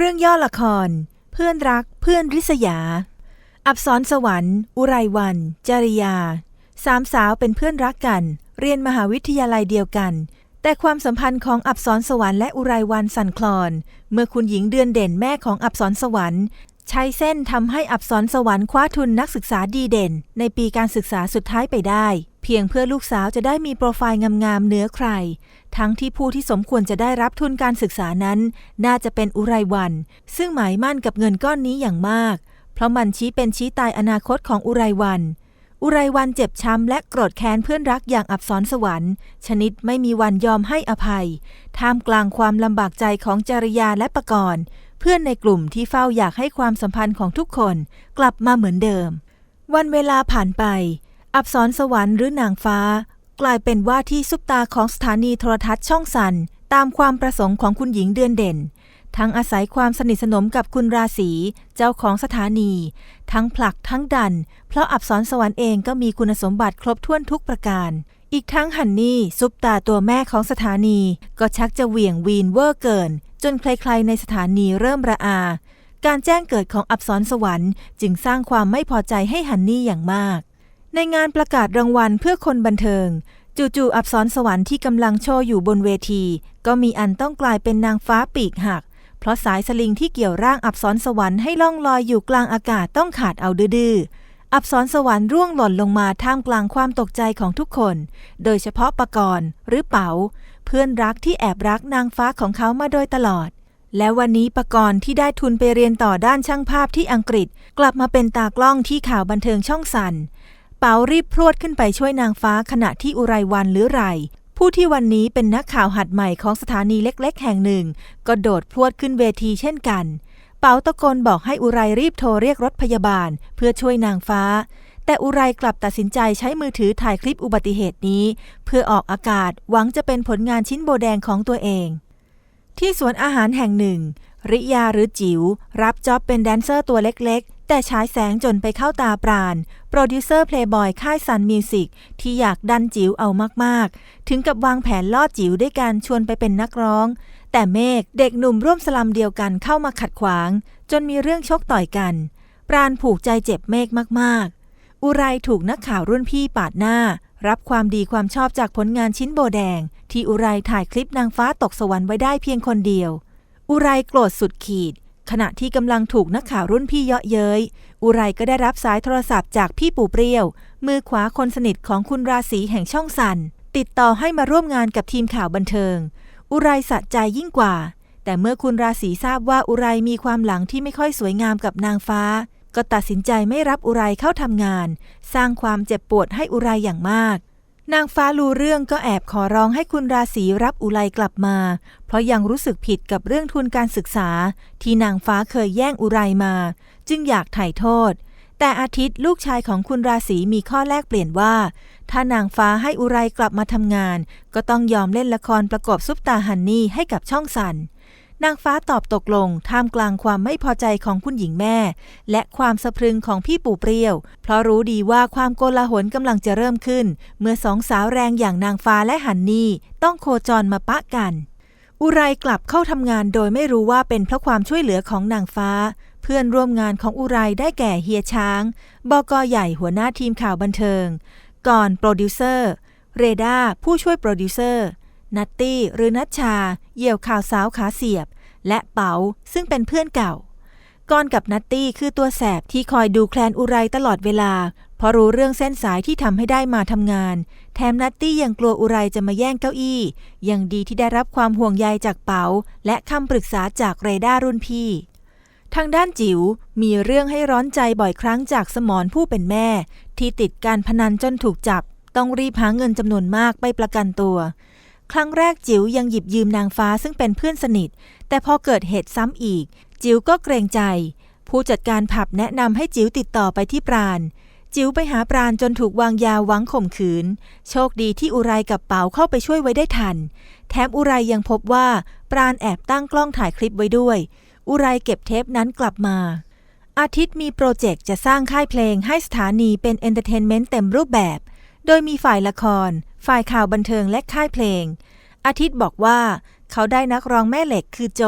เรื่องย่อละคร เพื่อนรักเพื่อนริษยา อับสรสวรรค์ อุไรวัน จริยา สามสาวเป็นเพื่อนรักกัน เรียนมหาวิทยาลัยเดียวกัน แต่ความสัมพันธ์ของอับสรสวรรค์และอุไรวันสั่นคลอน เมื่อคุณหญิงเดือนเด่นแม่ของอับสรสวรรค์ ใช้เส้นทำให้อับสรสวรรค์คว้าทุนนักศึกษาดีเด่น ในปีการศึกษาสุดท้ายไปได้ เพียงเพื่อลูกสาวจะได้มีโปรไฟล์งามๆเหนือใคร ทั้งที่ผู้ที่สมควรจะได้รับทุนการศึกษานั้น น่าจะเป็นอุไรวัน ซึ่งหมายมั่นกับเงินก้อนนี้อย่างมาก เพราะมันชี้เป็นชี้ตายอนาคตของอุไรวัน อุไรวันเจ็บช้ำและโกรธแค้นเพื่อนรักอย่างอับสรสวรรค์ ชนิดไม่มีวันยอมให้อภัย ท่ามกลางความลำบากใจของจริยาและประกรณ์เพื่อนในกลุ่มที่เฝ้าอยากให้ความสัมพันธ์ของทุกคน กลับมาเหมือนเดิม วันเวลาผ่านไป อับสรสวรรค์หรือนางฟ้า กลายเป็นว่าที่ซุปตาของสถานีโทรทัศน์ช่องสัน ตามความประสงค์ของคุณหญิงเดือนเด่น ทั้งอาศัยความสนิทสนมกับคุณราศีเจ้าของสถานี ทั้งผลักทั้งดัน เพราะอับสรสวรรค์เองก็มีคุณสมบัติครบถ้วนทุกประการ อีกทั้งฮันนี่ซุปตาตัวแม่ของสถานี ก็ชักจะเหวี่ยงวีนเวอร์เกิน จนใครๆ ในสถานีเริ่มระอา การแจ้งเกิดของอับสรสวรรค์จึงสร้างความไม่พอใจให้ฮันนี่อย่างมากในงานประกาศรางวัลเพื่อคนบันเทิง จู่ๆอับสรสวรรค์ที่กำลังโชว์อยู่บนเวที ก็มีอันต้องกลายเป็นนางฟ้าปีกหัก เพราะสายสลิงที่เกี่ยวร่างอับสรสวรรค์ให้ล่องลอยอยู่กลางอากาศต้องขาดเอาดื้ออับสรสวรรค์ร่วงหล่นลงมาท่ามกลางความตกใจของทุกคน โดยเฉพาะปกรณ์หรือเป๋า เพื่อนรักที่แอบรักนางฟ้าของเขามาโดยตลอด และวันนี้ปกรณ์ที่ได้ทุนไปเรียนต่อด้านช่างภาพที่อังกฤษ กลับมาเป็นตากล้องที่ข่าวบันเทิงช่องสัน เปารีบพรวดขึ้นไปช่วยนางฟ้าขณะที่อุไรวันหรือไร ผู้ที่วันนี้เป็นนักข่าวหัดใหม่ของสถานีเล็กๆ แห่งหนึ่ง ก็โดดพรวดขึ้นเวทีเช่นกัน เปาตะโกนบอกให้อุไรรีบโทรเรียกรถพยาบาล เพื่อช่วยนางฟ้า แต่อุไรกลับตัดสินใจใช้มือถือถ่ายคลิปอุบัติเหตุนี้ เพื่อออกอากาศหวังจะเป็นผลงานชิ้นโบแดงของตัวเอง ที่สวนอาหารแห่งหนึ่ง ริยาหรือจิ๋วรับจ็อบเป็นแดนเซอร์ตัวเล็กๆ แต่ฉายแสงจนไปเข้าตาปราณ โปรดิวเซอร์เพลย์บอยค่ายซันมิวสิกที่อยากดันจิ๋วเอามาก ๆ ถึงกับวางแผนล่อจิ๋วด้วยการชวนไปเป็นนักร้อง แต่เมฆเด็กหนุ่มร่วมสลัมเดียวกันเข้ามาขัดขวาง จนมีเรื่องชกต่อยกัน ปราณผูกใจเจ็บเมฆมาก ๆ อุไรถูกนักข่าวรุ่นพี่ปาดหน้า รับความดีความชอบจากผลงานชิ้นโบแดง ที่อุไรถ่ายคลิปนางฟ้าตกสวรรค์ไว้ได้เพียงคนเดียว อุไรโกรธสุดขีด ขณะที่กำลังถูกนักข่าวรุ่นพี่เยาะเย้ย อุไรก็ได้รับสายโทรศัพท์จากพี่ปู่เปรี้ยว มือขวาคนสนิทของคุณราศีแห่งช่องสัน ติดต่อให้มาร่วมงานกับทีมข่าวบันเทิง อุไรสะใจยิ่งกว่า แต่เมื่อคุณราศีทราบว่าอุไรมีความหลังที่ไม่ค่อยสวยงามกับนางฟ้า ก็ตัดสินใจไม่รับอุไรเข้าทำงาน สร้างความเจ็บปวดให้อุไรอย่างมาก นางฟ้ารู้เรื่องก็แอบขอร้องให้คุณราศีรับอุไรกลับมา เพราะยังรู้สึกผิดกับเรื่องทุนการศึกษา ที่นางฟ้าเคยแย่งอุไรมา จึงอยากไถ่โทษ แต่อาทิตย์ลูกชายของคุณราศีมีข้อแลกเปลี่ยนว่า ถ้านางฟ้าให้อุไรกลับมาทำงาน ก็ต้องยอมเล่นละครประกอบซุปตาฮันนี่ให้กับช่องสัน นางฟ้าตอบตกลงท่ามกลางความไม่พอใจของคุณหญิงแม่ และความสะพรึงของพี่ปู่เปรี้ยว เพราะรู้ดีว่าความโกลาหลกำลังจะเริ่มขึ้น เมื่อสองสาวแรงอย่างนางฟ้าและหันนี่ต้องโคจรมาปะกัน อุไรกลับเข้าทำงานโดยไม่รู้ว่าเป็นเพราะความช่วยเหลือของนางฟ้า เพื่อนร่วมงานของอุไรได้แก่เฮียช้าง บกใหญ่หัวหน้าทีมข่าวบันเทิง ก่อนโปรดิวเซอร์ เรดาผู้ช่วยโปรดิวเซอร์ นัตตี้หรือนัชชา เหยี่ยวข่าวสาวขาเสียบ และเป๋าซึ่งเป็นเพื่อนเก่าก้อนกับนัตตี้คือตัวแสบที่คอยดูแคลนอุไรตลอดเวลา เพราะรู้เรื่องเส้นสายที่ทำให้ได้มาทำงาน แถมนัตตี้ยังกลัวอุไรจะมาแย่งเก้าอี้ ยังดีที่ได้รับความห่วงใยจากเป๋า และคำปรึกษาจากเรดารุ่นพี่ ทางด้านจิ๋วมีเรื่องให้ร้อนใจบ่อยครั้งจากสมรผู้เป็นแม่ ที่ติดการพนันจนถูกจับ ต้องรีบหาเงินจำนวนมากไปประกันตัว ครั้งแรกจิ๋วยังหยิบยืมนางฟ้าซึ่งเป็นเพื่อนสนิท แต่พอเกิดเหตุซ้ำอีก จิ๋วก็เกรงใจ ผู้จัดการผับแนะนำให้จิ๋วติดต่อไปที่ปราณจิ๋วไปหาปราณจนถูกวางยาหวังข่มขืน โชคดีที่อุไรกับเป๋าเข้าไปช่วยไว้ได้ทัน แถมอุไรยังพบว่าปราณแอบตั้งกล้องถ่ายคลิปไว้ด้วย อุไรเก็บเทปนั้นกลับมา อาทิตย์มีโปรเจกต์จะสร้างค่ายเพลงให้สถานีเป็นเอนเตอร์เทนเมนต์เต็มรูปแบบ โดยมีฝ่ายละคร ฝ่ายข่าวบันเทิงและค่ายเพลง อาทิตย์บอกว่าเขาได้นักร้องแม่เหล็กคือโจ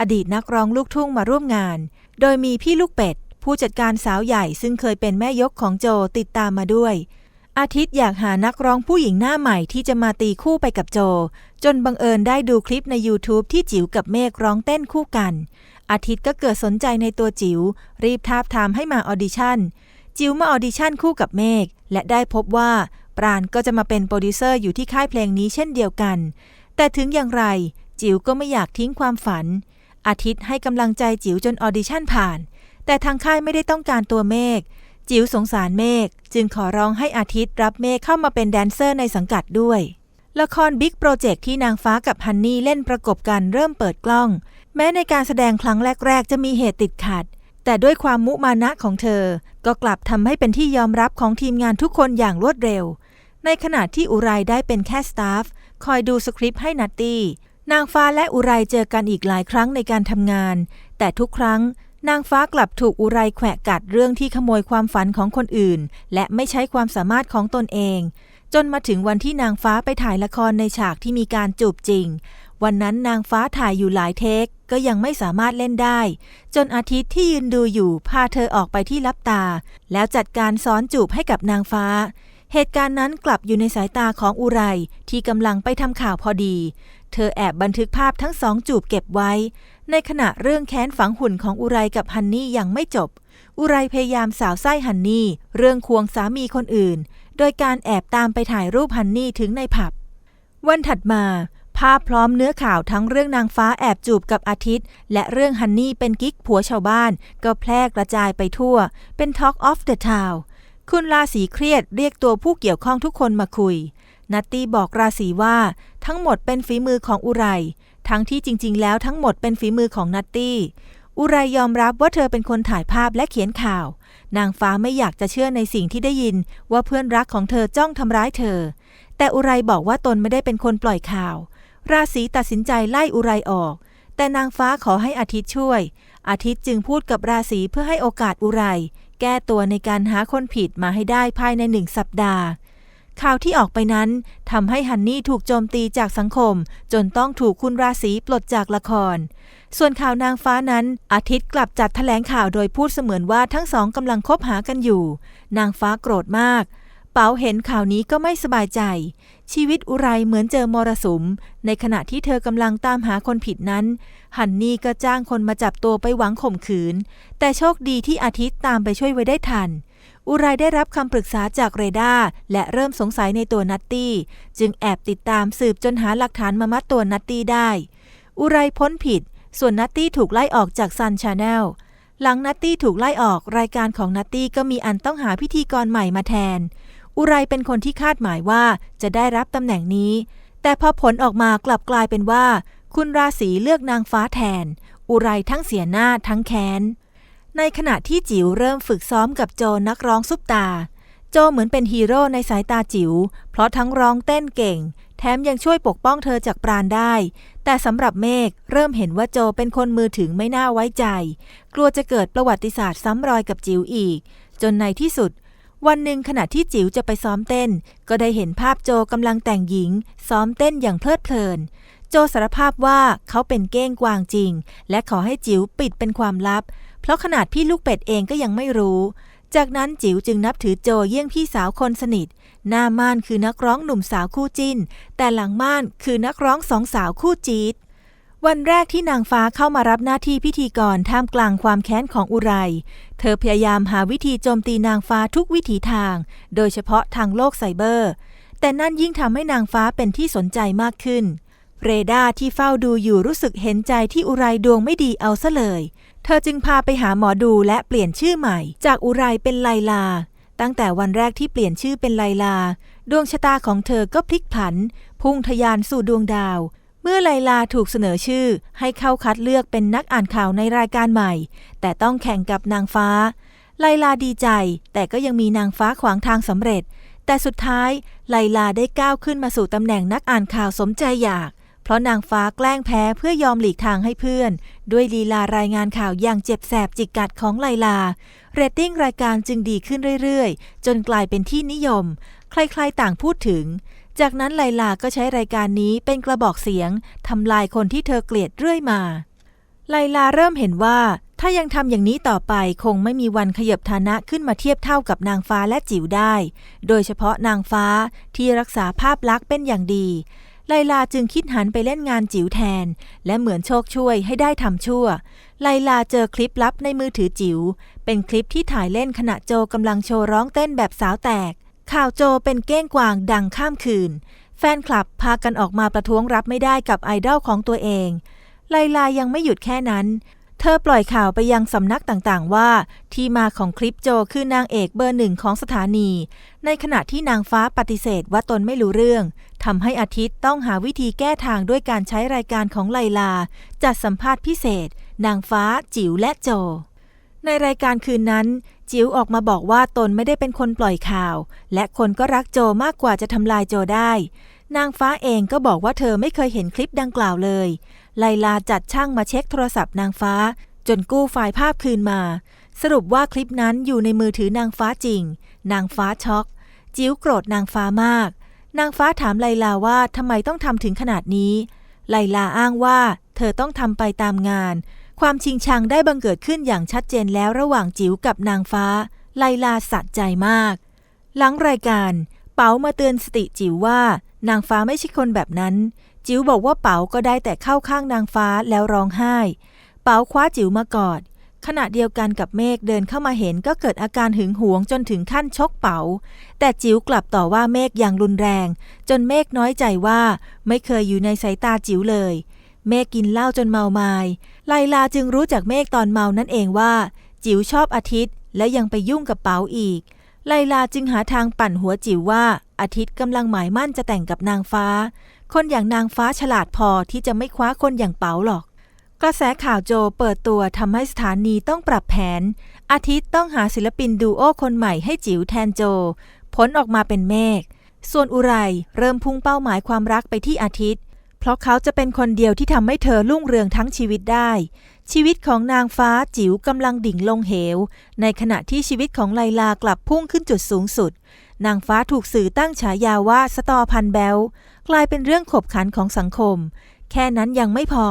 อดีตนักร้องลูกทุ่งมาร่วมงาน โดยมีพี่ลูกเป็ด ผู้จัดการสาวใหญ่ซึ่งเคยเป็นแม่ยกของโจติดตามมาด้วย อาทิตย์อยากหานักร้องผู้หญิงหน้าใหม่ที่จะมาตีคู่ไปกับโจ จนบังเอิญได้ดูคลิปใน YouTube ที่จิ๋วกับเมฆร้องเต้นคู่กัน อาทิตย์ก็เกิดสนใจในตัวจิ๋วรีบทาบทามให้มาออดิชั่นจิ๋วมาออดิชั่นคู่กับเมฆและได้พบว่า ปราณก็จะมาเป็นโปรดิวเซอร์อยู่ที่ค่ายเพลงนี้เช่นเดียวกัน แต่ถึงอย่างไรจิ๋วก็ไม่อยากทิ้งความฝัน อาทิตย์ให้กำลังใจจิ๋วจนออดิชั่นผ่าน แต่ทางค่ายไม่ได้ต้องการตัวเมฆจิ๋วสงสารเมฆจึงขอร้องให้อาทิตย์รับเมฆเข้ามาเป็นแดนเซอร์ในสังกัดด้วย ละครบิ๊กโปรเจกต์ที่นางฟ้ากับฮันนี่เล่นประกบกันเริ่มเปิดกล้อง แม้ในการแสดงครั้งแรก ๆ จะมีเหตุติดขัด แต่ด้วยความมุมานะของเธอ ก็กลับทำให้เป็นที่ยอมรับของทีมงานทุกคนอย่างรวดเร็ว ในขณะที่อุไรได้เป็นแค่สตาฟคอยดูสคริปต์ให้นัตตี้ นางฟ้าและอุไรเจอกันอีกหลายครั้งในการทำงาน แต่ทุกครั้ง นางฟ้ากลับถูกอุไรแขวะกัดเรื่องที่ขโมยความฝันของคนอื่น และไม่ใช้ความสามารถของตนเอง จนมาถึงวันที่นางฟ้าไปถ่ายละครในฉากที่มีการจูบจริง วันนั้นนางฟ้าถ่ายอยู่หลายเทค ก็ยังไม่สามารถเล่นได้ จนอาทิตย์ที่ยืนดูอยู่พาเธอออกไปที่ลับตา แล้วจัดการซ้อนจูบให้กับนางฟ้า เหตุการณ์นั้นกลับอยู่ในสายตาของอุไรที่กำลังไปทำข่าวพอดี เธอแอบบันทึกภาพทั้งสองจูบเก็บไว้ ในขณะเรื่องแค้นฝังหุ่นของอุไรกับฮันนี่ยังไม่จบ อุไรพยายามสาวไส้ฮันนี่ เรื่องควงสามีคนอื่น โดยการแอบตามไปถ่ายรูปฮันนี่ถึงในผับ วันถัดมา ภาพพร้อมเนื้อข่าวทั้งเรื่องนางฟ้าแอบจูบกับอาทิตย์ และเรื่องฮันนี่เป็นกิ๊กผัวชาวบ้าน ก็แพร่กระจายไปทั่ว เป็น Talk of the Town คุณราศีเครียดเรียกตัวผู้เกี่ยวข้องทุกคนมาคุย นัตตี้บอกราศีว่าทั้งหมดเป็นฝีมือของอุไร ทั้งที่จริง ๆ แล้วทั้งหมดเป็นฝีมือของนัตตี้ อุไรยอมรับว่าเธอเป็นคนถ่ายภาพและเขียนข่าว นางฟ้าไม่อยากจะเชื่อในสิ่งที่ได้ยินว่าเพื่อนรักของเธอจ้องทำร้ายเธอ แต่อุไรบอกว่าตนไม่ได้เป็นคนปล่อยข่าว ราศีตัดสินใจไล่อุไรออก แต่นางฟ้าขอให้อาทิตย์ช่วย อาทิตย์จึงพูดกับราศีเพื่อให้โอกาสอุไร แก้ตัวในการหาคนผิดมาให้ได้ภายในหนึ่งสัปดาห์ ข่าวที่ออกไปนั้นทำให้ฮันนี่ถูกโจมตีจากสังคม จนต้องถูกคุณราศีปลดจากละคร ส่วนข่าวนางฟ้านั้น อาทิตย์กลับจัดแถลงข่าวโดยพูดเสมือนว่าทั้งสองกำลังคบหากันอยู่ นางฟ้าโกรธมาก เป๋าเห็นข่าวนี้ก็ไม่สบายใจ ชีวิตอุไรเหมือนเจอมรสุม ในขณะที่เธอกำลังตามหาคนผิดนั้น ฮันนี่ก็จ้างคนมาจับตัวไปหวังข่มขืน แต่โชคดีที่อาทิตย์ตามไปช่วยไว้ได้ทัน อุไรได้รับคำปรึกษาจากเรดาและเริ่มสงสัยในตัวนัตตี้ จึงแอบติดตามสืบจนหาหลักฐานมามัดตัวนัตตี้ได้ อุไรพ้นผิด ส่วนนัตตี้ถูกไล่ออกจากซันชาแนลหลังนัตตี้ถูกไล่ออกรายการของนัตตี้ก็มีอันต้องหาพิธีกรใหม่มาแทน อุไรเป็นคนที่คาดหมายว่าจะได้รับตำแหน่งนี้ แต่พอผลออกมากลับกลายเป็นว่า คุณราศีเลือกนางฟ้าแทน อุไรทั้งเสียหน้าทั้งแค้น ในขณะที่จิ๋วเริ่มฝึกซ้อมกับโจนักร้องซุปตา โจเหมือนเป็นฮีโร่ในสายตาจิ๋ว เพราะทั้งร้องเต้นเก่ง แถมยังช่วยปกป้องเธอจากปราณได้ แต่สำหรับเมฆเริ่มเห็นว่าโจเป็นคนมือถึงไม่น่าไว้ใจ กลัวจะเกิดประวัติศาสตร์ซ้ำรอยกับจิ๋วอีก จนในที่สุด วันหนึ่งขณะที่จิ๋วจะไปซ้อมเต้น ก็ได้เห็นภาพโจกำลังแต่งหญิง ซ้อมเต้นอย่างเพลิดเพลิน โจสารภาพว่าเขาเป็นเก้งกวางจริง และขอให้จิ๋วปิดเป็นความลับ เพราะขนาดพี่ลูกเป็ดเองก็ยังไม่รู้ จากนั้นจิ๋วจึงนับถือโจเยี่ยงพี่สาวคนสนิท หน้าม่านคือนักร้องหนุ่มสาวคู่จิ้น แต่หลังม่านคือนักร้องสองสาวคู่จี๊ด วันแรกที่นางฟ้าเข้ามารับหน้าที่พิธีกรท่ามกลางความแค้นของอุไร เธอพยายามหาวิธีโจมตีนางฟ้าทุกวิถีทาง โดยเฉพาะทางโลกไซเบอร์ แต่นั่นยิ่งทำให้นางฟ้าเป็นที่สนใจมากขึ้น เรดาที่เฝ้าดูอยู่รู้สึกเห็นใจที่อุไรดวงไม่ดีเอาซะเลย เธอจึงพาไปหาหมอดูและเปลี่ยนชื่อใหม่ จากอุไรเป็นไลลา ตั้งแต่วันแรกที่เปลี่ยนชื่อเป็นไลลา ดวงชะตาของเธอก็พลิกผัน พุ่งทะยานสู่ดวงดาว เมื่อไลลาถูกเสนอชื่อให้เข้าคัดเลือกเป็นนักอ่านข่าวในรายการใหม่ แต่ต้องแข่งกับนางฟ้า ไลลาดีใจ แต่ก็ยังมีนางฟ้าขวางทางสำเร็จ แต่สุดท้ายไลลาได้ก้าวขึ้นมาสู่ตำแหน่งนักอ่านข่าวสมใจอยาก เพราะนางฟ้าแกล้งแพ้เพื่อยอมหลีกทางให้เพื่อน ด้วยลีลารายงานข่าวอย่างเจ็บแสบจิกกัดของไลลา เรตติ้งรายการจึงดีขึ้นเรื่อยๆ จนกลายเป็นที่นิยม ใครๆต่างพูดถึง จากนั้นไลลาก็ใช้รายการนี้เป็นกระบอกเสียงทำลายคนที่เธอเกลียดเรื่อยมา ไลลาเริ่มเห็นว่าถ้ายังทำอย่างนี้ต่อไปคงไม่มีวันขยับฐานะขึ้นมาเทียบเท่ากับนางฟ้าและจิ๋วได้ โดยเฉพาะนางฟ้าที่รักษาภาพลักษณ์เป็นอย่างดี ไลลาจึงคิดหันไปเล่นงานจิ๋วแทน และเหมือนโชคช่วยให้ได้ทำชั่ว ไลลาเจอคลิปลับในมือถือจิ๋วเป็นคลิปที่ถ่ายเล่นขณะโจกำลังโชว์ร้องเต้นแบบสาวแตก ข่าวโจเป็นเก้งกวางดังข้ามคืน แฟนคลับพากันออกมาประท้วงรับไม่ได้กับไอดอลของตัวเอง ไลลายังไม่หยุดแค่นั้น เธอปล่อยข่าวไปยังสำนักต่างๆ ว่า ที่มาของคลิปโจคือนางเอกเบอร์หนึ่งของสถานี ในขณะที่นางฟ้าปฏิเสธว่าตนไม่รู้เรื่องทำให้อาทิตย์ต้องหาวิธีแก้ทางด้วยการใช้รายการของไลลา จัดสัมภาษณ์พิเศษ นางฟ้าจิ๋วและโจ ในรายการคืนนั้น จิ๋วออกมาบอกว่าตนไม่ได้เป็นคนปล่อยข่าว และคนก็รักโจมากกว่าจะทำลายโจได้ นางฟ้าเองก็บอกว่าเธอไม่เคยเห็นคลิปดังกล่าวเลย ไลลาจัดช่างมาเช็คโทรศัพท์นางฟ้า จนกู้ไฟล์ภาพคืนมา สรุปว่าคลิปนั้นอยู่ในมือถือนางฟ้าจริง นางฟ้าช็อก จิ๋วโกรธนางฟ้ามาก นางฟ้าถามไลลาว่าทำไมต้องทำถึงขนาดนี้ ไลลาอ้างว่า เธอต้องทำไปตามงาน ความชิงชังได้บังเกิดขึ้นอย่างชัดเจนแล้วระหว่างจิ๋วกับนางฟ้า ไลลาสะใจมาก หลังรายการ เป๋ามาเตือนสติจิ๋วว่า นางฟ้าไม่ใช่คนแบบนั้น จิ๋วบอกว่าเป๋าก็ได้แต่เข้าข้างนางฟ้าแล้วร้องไห้ เป๋าคว้าจิ๋วมากอด ขณะเดียวกันกับเมฆเดินเข้ามาเห็นก็เกิดอาการหึงหวงจนถึงขั้นชกเป๋า แต่จิ๋วกลับต่อว่าเมฆอย่างรุนแรง จนเมฆน้อยใจว่า ไม่เคยอยู่ในสายตาจิ๋วเลยเมฆกินเหล้าจนเมาไมา้ ไลลาจึงรู้จากเมฆตอนเมานั่นเองว่า จิ๋วชอบอาทิตย์ และยังไปยุ่งกับเป๋าอีก ไลลาจึงหาทางปั่นหัวจิ๋วว่าอาทิตย์กำลังหมายมั่นจะแต่งกับนางฟ้า คนอย่างนางฟ้าฉลาดพอที่จะไม่คว้าคนอย่างเป๋าหรอกกระแสข่าวโจเปิดตัวทำให้สถานีต้องปรับแผน อาทิตย์ต้องหาศิลปินดูโอคนใหม่ให้จิ๋วแทนโจ ผลออกมาเป็นเมฆ ส่วนอุไรเริ่มพุ่งเป้าหมายความรักไปที่อาทิตย์ เพราะเขาจะเป็นคนเดียวที่ทำให้เธอรุ่งเรืองทั้งชีวิตได้ ชีวิตของนางฟ้าจิ๋วกำลังดิ่งลงเหว ในขณะที่ชีวิตของไลลากลับพุ่งขึ้นจุดสูงสุด นางฟ้าถูกสื่อตั้งฉายาว่าสตอพันแบลกลายเป็นเรื่องขบขันของสังคม แค่นั้นยังไม่พอ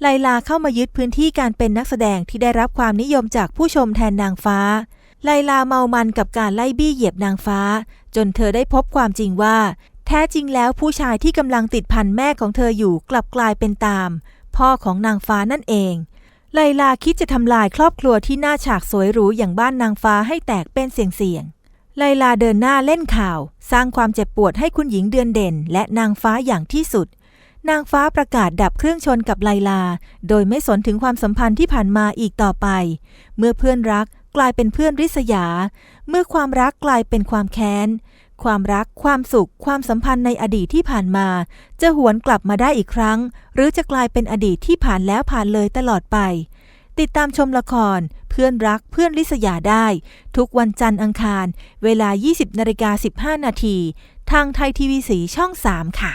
ไลลาเข้ามายึดพื้นที่การเป็นนักแสดงที่ได้รับความนิยมจากผู้ชมแทนนางฟ้า ไลลาเมามันกับการไล่บี้เหยียบนางฟ้า จนเธอได้พบความจริงว่า ท้จริงแล้วผู้ชายที่กำลังติดพันแม่ของเธออยู่กลับกลายเป็นตาม พ่อของนางฟ้านั่นเอง ไลลาคิดจะทำลายครอบครัวที่น่าฉากสวยหรูอย่างบ้านนางฟ้าให้แตกเป็นเสียงๆไลลาเดินหน้าเล่นข่าว สร้างความเจ็บปวดให้คุณหญิงเดือนเด่น และนางฟ้าอย่างที่สุด นางฟ้าประกาศดับเครื่องชนกับไลลา โดยไม่สนถึงความสัมพันธ์ที่ผ่านมาอีกต่อไป เมื่อเพื่อนรักกลายเป็นเพื่อนริษยา เมื่อความรักกลายเป็นความแค้น ความรัก ความสุข ความสัมพันธ์ในอดีตที่ผ่านมา จะหวนกลับมาได้อีกครั้ง หรือจะกลายเป็นอดีตที่ผ่านแล้วผ่านเลยตลอดไป ติดตามชมละคร เพื่อนรักเพื่อนลิษยาได้ ทุกวันจันทร์อังคาร เวลา 20นาฬิกา15 นาที ทางไทยทีวีสีช่อง 3 ค่ะ